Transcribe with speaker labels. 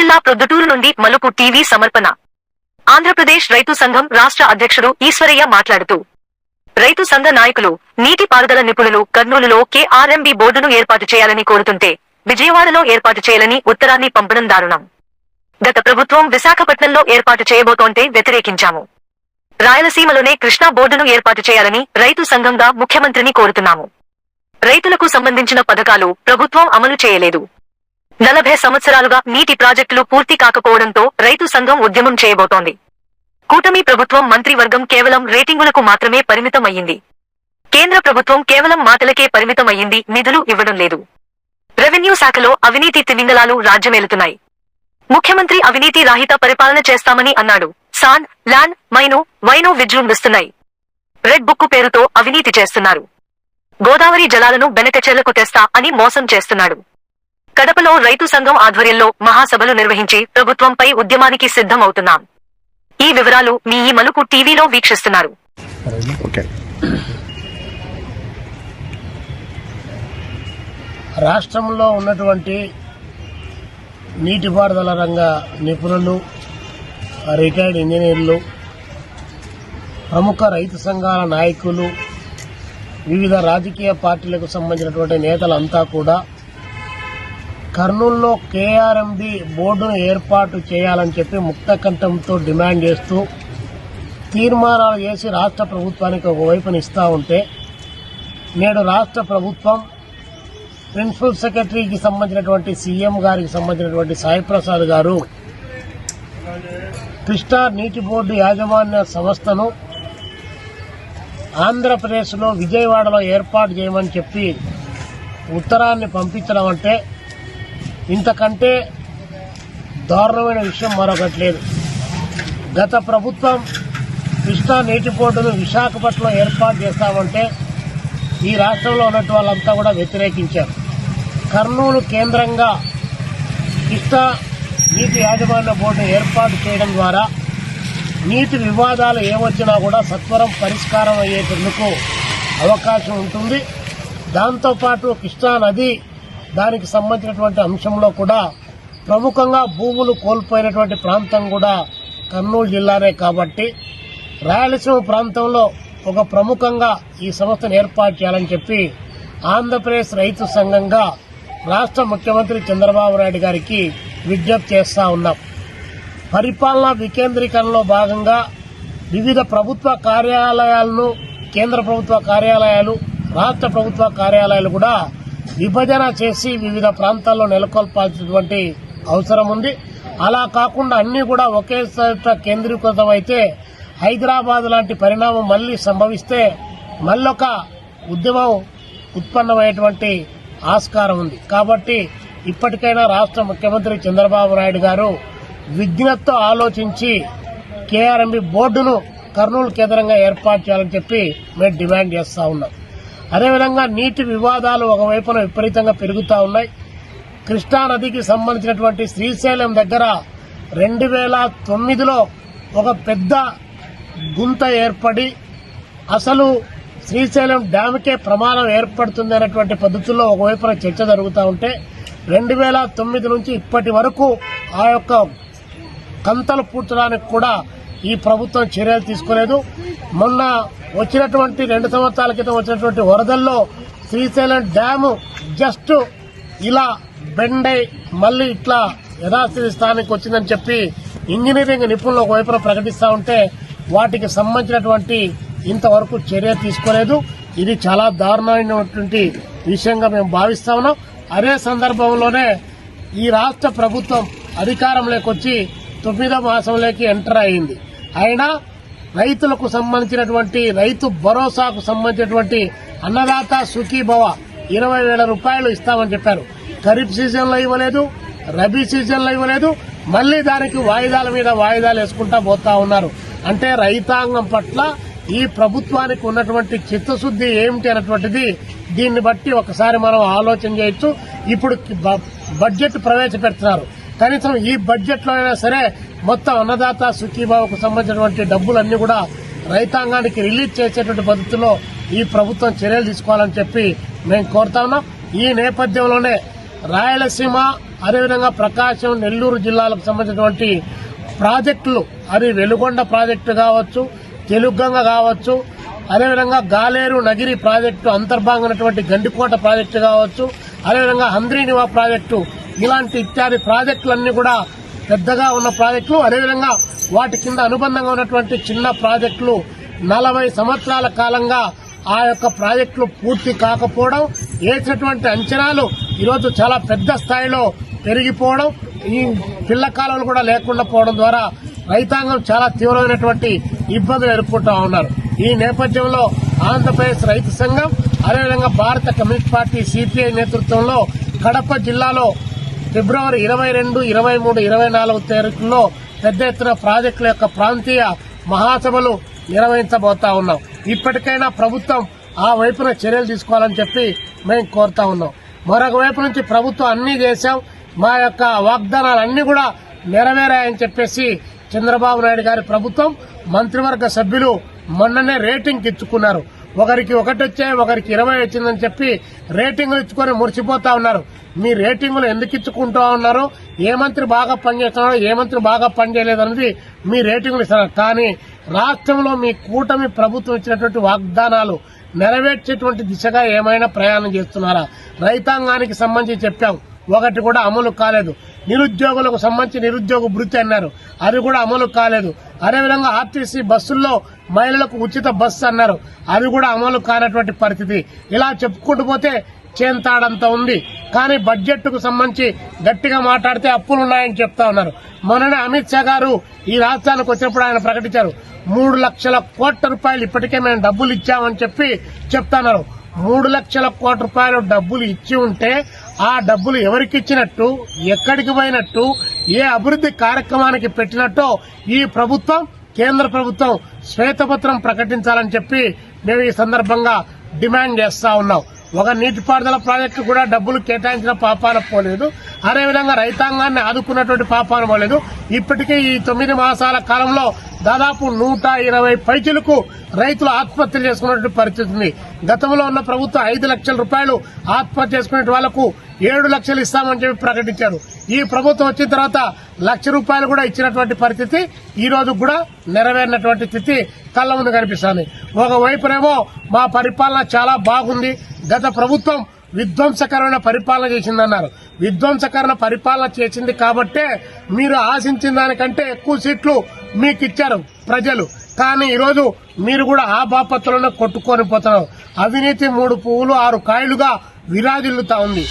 Speaker 1: జిల్లా ప్రొద్దుటూరు నుండి మలుపు టీవీ సమర్పణ. ఆంధ్రప్రదేశ్ రైతు సంఘం రాష్ట్ర అధ్యక్షుడు ఈశ్వరయ్య మాట్లాడుతూ రైతు సంఘ నాయకులు నీటిపారుదల నిపుణులు కర్నూలులో కేఆర్ఎంబి బోర్డును ఏర్పాటు చేయాలని కోరుతుంటే విజయవాడలో ఏర్పాటు చేయాలని ఉత్తరాన్ని పంపడం దారుణం. గత ప్రభుత్వం విశాఖపట్నంలో ఏర్పాటు చేయబోతోంటే వ్యతిరేకించాము. రాయలసీమలోనే కృష్ణా బోర్డును ఏర్పాటు చేయాలని రైతు సంఘంగా ముఖ్యమంత్రిని కోరుతున్నాము. రైతులకు సంబంధించిన పథకాలు ప్రభుత్వం అమలు చేయలేదు. నలభై సంవత్సరాలుగా నీటి ప్రాజెక్టులు పూర్తి కాకపోవడంతో రైతు సంఘం ఉద్యమం చేయబోతోంది. కూటమి ప్రభుత్వం మంత్రివర్గం కేవలం రేటింగులకు మాత్రమే పరిమితం అయ్యింది కేంద్ర ప్రభుత్వం కేవలం మాటలకే పరిమితం అయ్యింది నిధులు ఇవ్వడం లేదు. రెవెన్యూ శాఖలో అవినీతి తిమింగలాలు రాజ్యమేలుతున్నాయి. ముఖ్యమంత్రి అవినీతి రాహిత పరిపాలన చేస్తామని అన్నాడు. సాన్ ల్యాండ్ మైను వైను విజృంభిస్తున్నాయి రెడ్ బుక్కు పేరుతో అవినీతి చేస్తున్నారు. గోదావరి జలాలను బెనకచెర్లకు తెస్తా అని మోసం చేస్తున్నాడు. కడపలో రైతు సంఘం ఆధ్వర్యంలో మహాసభలు నిర్వహించి ప్రభుత్వంపై ఉద్యమానికి సిద్ధం అవుతున్నాం ఈ వివరాలు మీ ఈ మలుపు టీవీలో వీక్షిస్తున్నారు.
Speaker 2: రాష్ట్రంలో ఉన్నటువంటి నీటిపారుదల రంగ నిపుణులు రిటైర్డ్ ఇంజనీర్లు ప్రముఖ రైతు సంఘాల నాయకులు వివిధ రాజకీయ పార్టీలకు సంబంధించినటువంటి నేతలంతా కూడా కర్నూలులో కేఆర్ఎండి బోర్డును ఏర్పాటు చేయాలని చెప్పి ముక్తకంఠంతో డిమాండ్ చేస్తూ తీర్మానాలు చేసి రాష్ట్ర ప్రభుత్వానికి ఒకవైపున ఇస్తూ ఉంటే నేడు రాష్ట్ర ప్రభుత్వం ప్రిన్సిపల్ సెక్రటరీకి సంబంధించినటువంటి సీఎం గారికి సంబంధించినటువంటి సాయిప్రసాద్ గారు కృష్ణా నీటి బోర్డు యాజమాన్య సంస్థను ఆంధ్రప్రదేశ్లో విజయవాడలో ఏర్పాటు చేయమని చెప్పి ఉత్తరాన్ని పంపించడం అంటే ఇంతకంటే దారుణమైన విషయం మరొకటి లేదు. గత ప్రభుత్వం కృష్ణా నీటి బోర్డును విశాఖపట్నం ఏర్పాటు చేస్తామంటే ఈ రాష్ట్రంలో ఉన్నట్టు వాళ్ళంతా కూడా వ్యతిరేకించారు. కర్నూలు కేంద్రంగా కృష్ణా నీటి యాజమాన్య బోర్డును ఏర్పాటు చేయడం ద్వారా నీటి వివాదాలు ఏమొచ్చినా కూడా సత్వరం పరిష్కారం అయ్యేటందుకు అవకాశం ఉంటుంది. దాంతోపాటు కృష్ణా నది దానికి సంబంధించినటువంటి అంశంలో కూడా ప్రముఖంగా భూములు కోల్పోయినటువంటి ప్రాంతం కూడా కర్నూలు జిల్లానే కాబట్టి రాయలసీమ ప్రాంతంలో ఒక ప్రముఖంగా ఈ సంస్థను ఏర్పాటు చేయాలని చెప్పి ఆంధ్రప్రదేశ్ రైతు సంఘంగా రాష్ట్ర ముఖ్యమంత్రి చంద్రబాబు నాయుడు గారికి విజ్ఞప్తి చేస్తా ఉన్నాం. పరిపాలనా వికేంద్రీకరణలో భాగంగా వివిధ ప్రభుత్వ కార్యాలయాలను కేంద్ర ప్రభుత్వ కార్యాలయాలు రాష్ట్ర ప్రభుత్వ కార్యాలయాలు కూడా విభజన చేసి వివిధ ప్రాంతాల్లో నెలకొల్పాల్సినటువంటి అవసరం ఉంది. అలా కాకుండా అన్ని కూడా ఒకే చోట కేంద్రీకృతం అయితే హైదరాబాద్ లాంటి పరిణామం మళ్ళీ సంభవిస్తే మళ్ళొక ఉద్యమం ఉత్పన్నమయ్యేటువంటి ఆస్కారం ఉంది. కాబట్టి ఇప్పటికైనా రాష్ట్ర ముఖ్యమంత్రి చంద్రబాబు నాయుడు గారు విజ్ఞతతో ఆలోచించి కేఆర్ఎంబి బోర్డును కర్నూలు కేంద్రంగా ఏర్పాటు చేయాలని చెప్పి మేము డిమాండ్ చేస్తా ఉన్నాం. అదేవిధంగా నీటి వివాదాలు ఒకవైపున విపరీతంగా పెరుగుతూ ఉన్నాయి. కృష్ణా నదికి సంబంధించినటువంటి శ్రీశైలం దగ్గర రెండు వేల తొమ్మిదిలో ఒక పెద్ద గుంత ఏర్పడి అసలు శ్రీశైలం డ్యామ్కే ప్రమాదం ఏర్పడుతుంది అనేటువంటి పద్ధతుల్లో ఒకవైపున చర్చ జరుగుతూ ఉంటే రెండు వేల తొమ్మిది నుంచి ఇప్పటి వరకు ఆ యొక్క కంతలు పూడ్చడానికి కూడా ఈ ప్రభుత్వం చర్యలు తీసుకోలేదు. మొన్న వచ్చినటువంటి రెండు సంవత్సరాల క్రితం వచ్చినటువంటి వరదల్లో శ్రీశైలం డ్యాము జస్ట్ ఇలా బెండ్ అయి మళ్ళీ ఇట్లా యథాస్థితి స్థానానికి వచ్చిందని చెప్పి ఇంజనీరింగ్ నిపుణులు ఒకవైపున ప్రకటిస్తా ఉంటే వాటికి సంబంధించినటువంటి ఇంతవరకు చర్య తీసుకోలేదు. ఇది చాలా దారుణమైనటువంటి విషయంగా మేము భావిస్తా ఉన్నాం. అదే సందర్భంలోనే ఈ రాష్ట్ర ప్రభుత్వం అధికారంలోకి వచ్చి తొమ్మిదో మాసంలోకి ఎంటర్ అయింది అయినా రైతులకు సంబంధించినటువంటి రైతు భరోసాకు సంబంధించినటువంటి అన్నదాత సుఖీభవ ఇరవై వేల రూపాయలు ఇస్తామని చెప్పారు. ఖరీఫ్ సీజన్లో ఇవ్వలేదు రబీ సీజన్లో ఇవ్వలేదు మళ్ళీ దానికి వాయిదాల మీద వాయిదాలు వేసుకుంటా పోతా ఉన్నారు. అంటే రైతాంగం పట్ల ఈ ప్రభుత్వానికి ఉన్నటువంటి చిత్తశుద్ధి ఏమిటి అన్నటువంటిది దీన్ని బట్టి ఒకసారి మనం ఆలోచన చేయొచ్చు. ఇప్పుడు బ- బడ్జెట్ ప్రవేశపెడుతున్నారు. కనీసం ఈ బడ్జెట్లో అయినా సరే మొత్తం అన్నదాత సుఖీబాబుకు సంబంధించినటువంటి డబ్బులన్నీ కూడా రైతాంగానికి రిలీజ్ చేసేటువంటి పద్ధతిలో ఈ ప్రభుత్వం చర్యలు తీసుకోవాలని చెప్పి మేము కోరుతా ఉన్నాం. ఈ నేపథ్యంలోనే రాయలసీమ అదేవిధంగా ప్రకాశం నెల్లూరు జిల్లాలకు సంబంధించినటువంటి ప్రాజెక్టులు అది వెలుగొండ ప్రాజెక్టు కావచ్చు తెలుగంగ కావచ్చు అదేవిధంగా గాలేరు నగిరి ప్రాజెక్టు అంతర్భాగమైనటువంటి గండికోట ప్రాజెక్టు కావచ్చు అదేవిధంగా హంద్రీనివా ప్రాజెక్టు ఇలాంటి ఇత్యాది ప్రాజెక్టులన్నీ కూడా పెద్దగా ఉన్న ప్రాజెక్టులు అదేవిధంగా వాటి కింద అనుబంధంగా ఉన్నటువంటి చిన్న ప్రాజెక్టులు నలభై సంవత్సరాల కాలంగా ఆ యొక్క ప్రాజెక్టులు పూర్తి కాకపోవడం వేసినటువంటి అంచనాలు ఈరోజు చాలా పెద్ద స్థాయిలో పెరిగిపోవడం ఈ పిల్ల కాలంలో కూడా లేకుండా పోవడం ద్వారా రైతాంగం చాలా తీవ్రమైనటువంటి ఇబ్బందులు ఎదుర్కొంటా ఉన్నారు. ఈ నేపథ్యంలో ఆంధ్రప్రదేశ్ రైతు సంఘం అదేవిధంగా భారత కమ్యూనిస్ట్ పార్టీ సిపిఐ నేతృత్వంలో కడప జిల్లాలో ఫిబ్రవరి ఇరవై రెండు ఇరవై మూడు ఇరవై నాలుగు తేదీల్లో పెద్ద ఎత్తున ప్రాజెక్టుల యొక్క ప్రాంతీయ మహాసభలు నిర్వహించబోతా ఉన్నాం. ఇప్పటికైనా ప్రభుత్వం ఆ వైపున చర్యలు తీసుకోవాలని చెప్పి మేము కోరుతా ఉన్నాం. మరొక వైపు నుంచి ప్రభుత్వం అన్ని చేశాం. మా యొక్క వాగ్దానాలు అన్ని కూడా నెరవేరాయని చెప్పేసి చంద్రబాబు నాయుడు గారి ప్రభుత్వం మంత్రివర్గ సభ్యులు మొన్ననే రేటింగ్ ఇచ్చుకున్నారు. ఒకరికి ఒకటి వచ్చాయి ఒకరికి ఇరవై వచ్చిందని చెప్పి రేటింగులు ఇచ్చుకొని మురిసిపోతా ఉన్నారు. మీ రేటింగులు ఎందుకు ఇచ్చుకుంటా ఉన్నారు? ఏ మంత్రి బాగా పనిచేస్తున్నారో ఏ మంత్రి బాగా పనిచేయలేదు అనేది మీ రేటింగులు ఇస్తున్నారు కానీ రాష్ట్రంలో మీ కూటమి ప్రభుత్వం ఇచ్చినటువంటి వాగ్దానాలు నెరవేర్చేటువంటి దిశగా ఏమైనా ప్రయాణం చేస్తున్నారా? రైతాంగానికి సంబంధించి చెప్పాం. ఒకటి కూడా అమలు కాలేదు. నిరుద్యోగులకు సంబంధించి నిరుద్యోగ భృతి అన్నారు. అది కూడా అమలు కాలేదు. అదేవిధంగా ఆర్టీసీ బస్సుల్లో మహిళలకు ఉచిత బస్సు అన్నారు. అది కూడా అమలు కానటువంటి పరిస్థితి. ఇలా చెప్పుకుంటూ పోతే చేంతాడంత ఉంది. కానీ బడ్జెట్కు సంబంధించి గట్టిగా మాట్లాడితే అప్పులు ఉన్నాయని చెప్తా ఉన్నారు. మొన్ననే అమిత్ షా గారు ఈ రాష్ట్రానికి వచ్చినప్పుడు ఆయన ప్రకటించారు. మూడు లక్షల కోట్ల రూపాయలు ఇప్పటికే మేము డబ్బులు ఇచ్చామని చెప్పి చెప్తున్నారు మూడు లక్షల కోట్ల రూపాయలు డబ్బులు ఇచ్చి ఉంటే ఆ డబ్బులు ఎవరికి ఇచ్చినట్టు ఎక్కడికి పోయినట్టు ఏ అభివృద్ధి కార్యక్రమానికి పెట్టినట్టో ఈ ప్రభుత్వం కేంద్ర ప్రభుత్వం శ్వేతపత్రం ప్రకటించాలని చెప్పి మేము ఈ సందర్భంగా డిమాండ్ చేస్తా ఉన్నాం. ఒక నీటిపారుదల ప్రాజెక్టు కూడా డబ్బులు కేటాయించిన పాపాన పోలేదు. అదేవిధంగా రైతాంగాన్ని ఆదుకున్నటువంటి పాపాన పోలేదు. ఇప్పటికే ఈ తొమ్మిది మాసాల కాలంలో దాదాపు నూట ఇరవై పైచులకు రైతులు ఆత్మహత్యలు చేసుకున్నటువంటి పరిస్థితి ఉంది. గతంలో ఉన్న ప్రభుత్వం ఐదు లక్షల రూపాయలు ఆత్మహత్య చేసుకునే వాళ్ళకు ఏడు లక్షలు ఇస్తామని చెప్పి ప్రకటించారు. ఈ ప్రభుత్వం వచ్చిన తర్వాత లక్ష రూపాయలు కూడా ఇచ్చినటువంటి పరిస్థితి ఈ రోజు కూడా నెరవేరినటువంటి స్థితి కళ్ళ ముందు కనిపిస్తుంది. ఒకవైపునేమో మా పరిపాలన చాలా బాగుంది. గత ప్రభుత్వం విధ్వంసకరమైన పరిపాలన చేసిందన్నారు. విధ్వంసకరమైన పరిపాలన చేసింది కాబట్టే మీరు ఆశించిన దానికంటే ఎక్కువ సీట్లు మీకు ఇచ్చారు ప్రజలు. కానీ ఈరోజు మీరు కూడా ఆ బాపత్తులను కొట్టుకొని పోతున్నారు. అవినీతి మూడు పువ్వులు ఆరు కాయలుగా విరాజిల్లుతా ఉంది.